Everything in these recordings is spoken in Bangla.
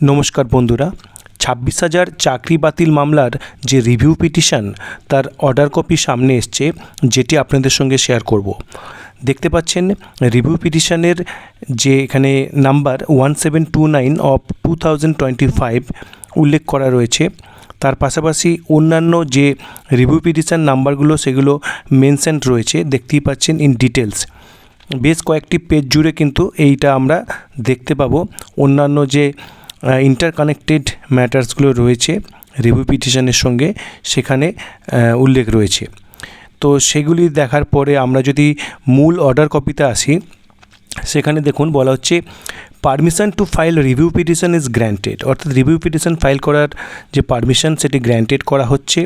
নমস্কার বন্ধুরা, ছাব্বিশ হাজার চাকরি বাতিল মামলার যে রিভিউ পিটিশন, তার অর্ডার কপি সামনে এসছে, যেটি আপনাদের সঙ্গে শেয়ার করব। দেখতে পাচ্ছেন, রিভিউ পিটিশনের যে এখানে number one seven two nine of two thousand twenty five উল্লেখ করা রয়েছে, তার পাশাপাশি অন্যান্য যে রিভিউ পিটিশন নাম্বারগুলো, সেগুলো মেনশন রয়েছে, দেখতেই পাচ্ছেন ইন ডিটেলস বেশ কয়েকটি পেজ জুড়ে কিন্তু এইটা আমরা দেখতে পাবো। অন্যান্য যে ইন্টারকানেক্টেড ম্যাটার্সগুলো রয়েছে রিভিউ পিটিশনের সঙ্গে সেখানে উল্লেখ রয়েছে। তো সেগুলি দেখার পরে আমরা যদি মূল অর্ডার কপিতে আসি, সেখানে দেখুন বলা হচ্ছে permission to file review petition is granted অর্থাৎ রিভিউ পিটিশন ফাইল করার যে পারমিশন সেটি গ্র্যান্টেড করা হচ্ছে।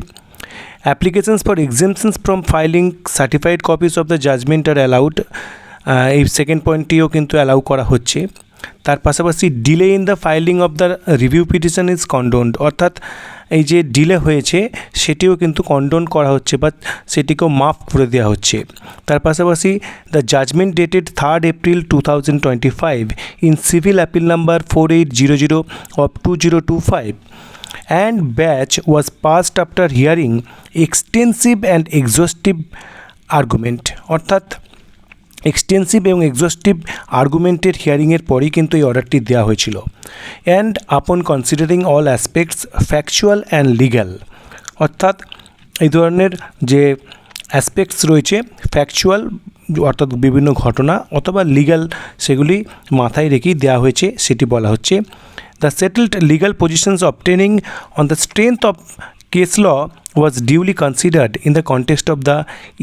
Applications for exemptions from filing certified copies of the judgment are allowed এই সেকেন্ড পয়েন্টটিও কিন্তু অ্যালাউ করা হচ্ছে। তার পাশাপাশি delay in the filing of the review petition is condoned অর্থাৎ এই যে ডিলে হয়েছে, সেটিও কিন্তু কন্ডোন করা হচ্ছে বা সেটিকেও মাফ করে দেওয়া হচ্ছে। তার পাশাপাশি the judgment dated third April two thousand twenty five in civil appeal number four eight zero zero of two zero two five and batch was passed after hearing extensive and exhaustive argument অর্থাৎ এক্সটেন্সিভ এবং এক্সস্টিভ আর্গুমেন্টের হিয়ারিংয়ের পরেই কিন্তু এই অর্ডারটি দেওয়া হয়েছিল। And upon considering all aspects factual and legal অর্থাৎ এই ধরনের যে অ্যাসপেক্টস রয়েছে ফ্যাকচুয়াল অর্থাৎ বিভিন্ন ঘটনা অথবা লিগ্যাল সেগুলি মাথায় রেখেই দেওয়া হয়েছে, সেটি বলা হচ্ছে the settled legal positions obtaining on the strength of case law was duly considered in the context of the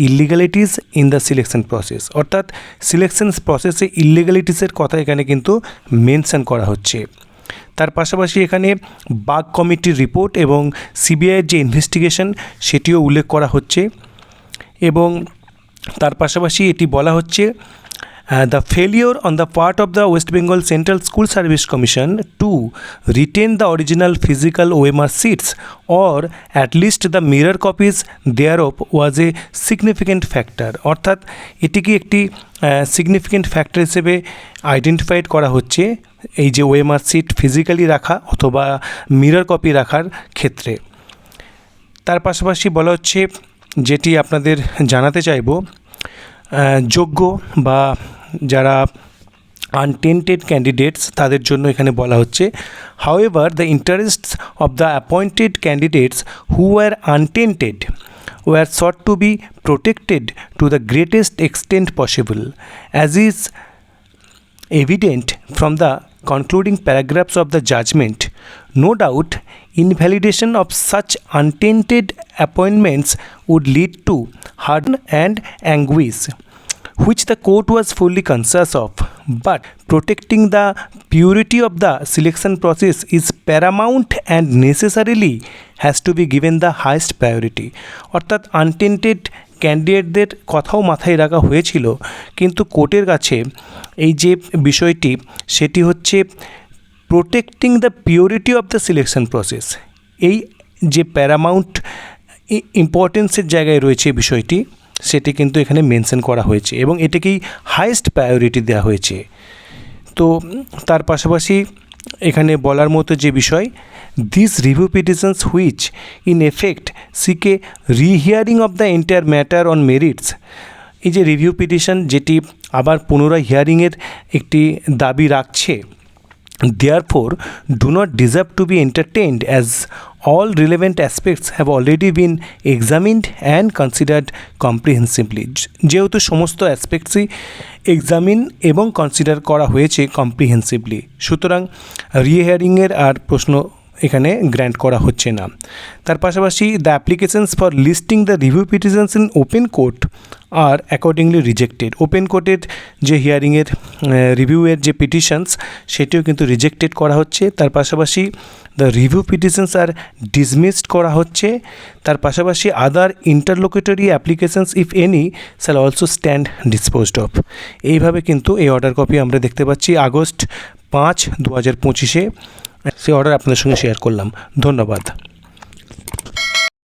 illegalities in the selection process. অর্থাৎ সিলেকশন প্রসেসে ইলিগালিটিসের কথা এখানে কিন্তু মেনশন করা হচ্ছে। তার পাশাপাশি এখানে বাগ কমিটির রিপোর্ট এবং সিবিআইয়ের যে ইনভেস্টিগেশন সেটিও উল্লেখ করা হচ্ছে। এবং তার পাশাপাশি এটি বলা হচ্ছে the failure on the part of the West Bengal central school service commission to retain the original physical OMR sheets or at least the mirror copies thereof was a significant factor অর্থাৎ এটিকে একটি সিগনিফিক্যান্ট ফ্যাক্টর হিসেবে আইডেন্টিফাইড করা হচ্ছে এই যে ওএমআর সিট ফিজিক্যালি রাখা অথবা মিরর কপি রাখার ক্ষেত্রে। তার পাশাপাশি বলা হচ্ছে, যেটি আপনাদের জানাতে চাইব যোগ্য বা যারা আনটেন্টেড ক্যান্ডিডেটস তাদের জন্য এখানে বলা হচ্ছে। However the interest of the appointed candidates who are untainted O are sought to be protected to the greatest extent possible as is evident from the concluding paragraphs of the judgment no doubt invalidation of such untainted appointments would lead to harm and anguish which the court was fully conscious of. But protecting the purity of the selection process is paramount and necessarily has to be given the highest priority. অর্থাৎ আনটেন্টেড ক্যান্ডিডেটদের কথাও মাথায় রাখা হয়েছিল কিন্তু কোর্টের কাছে এই যে বিষয়টি সেটি হচ্ছে protecting the purity of the selection process এই যে প্যারামাউন্ট ইম্পর্টেন্সের জায়গায় রয়েছে বিষয়টি সেটি কিন্তু এখানে মেনশন করা হয়েছে এবং এটাকেই হাইয়েস্ট প্রায়োরিটি দেওয়া হয়েছে। তো তার পাশাপাশি এখানে বলার মতো যে বিষয় this review petitions which in effect seek rehearing of the entire matter on merits এই যে রিভিউ পিটিশন যেটি আবার পুনরায় হিয়ারিংয়ের একটি দাবি রাখছে therefore do not deserve to be entertained as all relevant aspects have already been examined and considered comprehensively যেহেতু সমস্ত অ্যাসপেক্টসই এক্সামিন এবং কনসিডার করা হয়েছে কম্প্রিহেন্সিভলি সুতরাং রিহেয়ারিংয়ের আর প্রশ্ন এখানে গ্র্যান্ট করা হচ্ছে না। তার পাশাপাশি the applications for listing the review petitions in open court are accordingly rejected open কোর্টের যে হিয়ারিংয়ের রিভিউয়ের যে পিটিশনস সেটিও কিন্তু রিজেক্টেড করা হচ্ছে। তার পাশাপাশি the review petitions are dismissed করা হচ্ছে। তার পাশাপাশি other interlocutory applications if any shall also stand disposed of এইভাবে কিন্তু এই অর্ডার কপি আমরা দেখতে পাচ্ছি আগস্ট পাঁচ দু হাজার পঁচিশে। সেই অর্ডার আপনাদের সঙ্গে শেয়ার করলাম। ধন্যবাদ।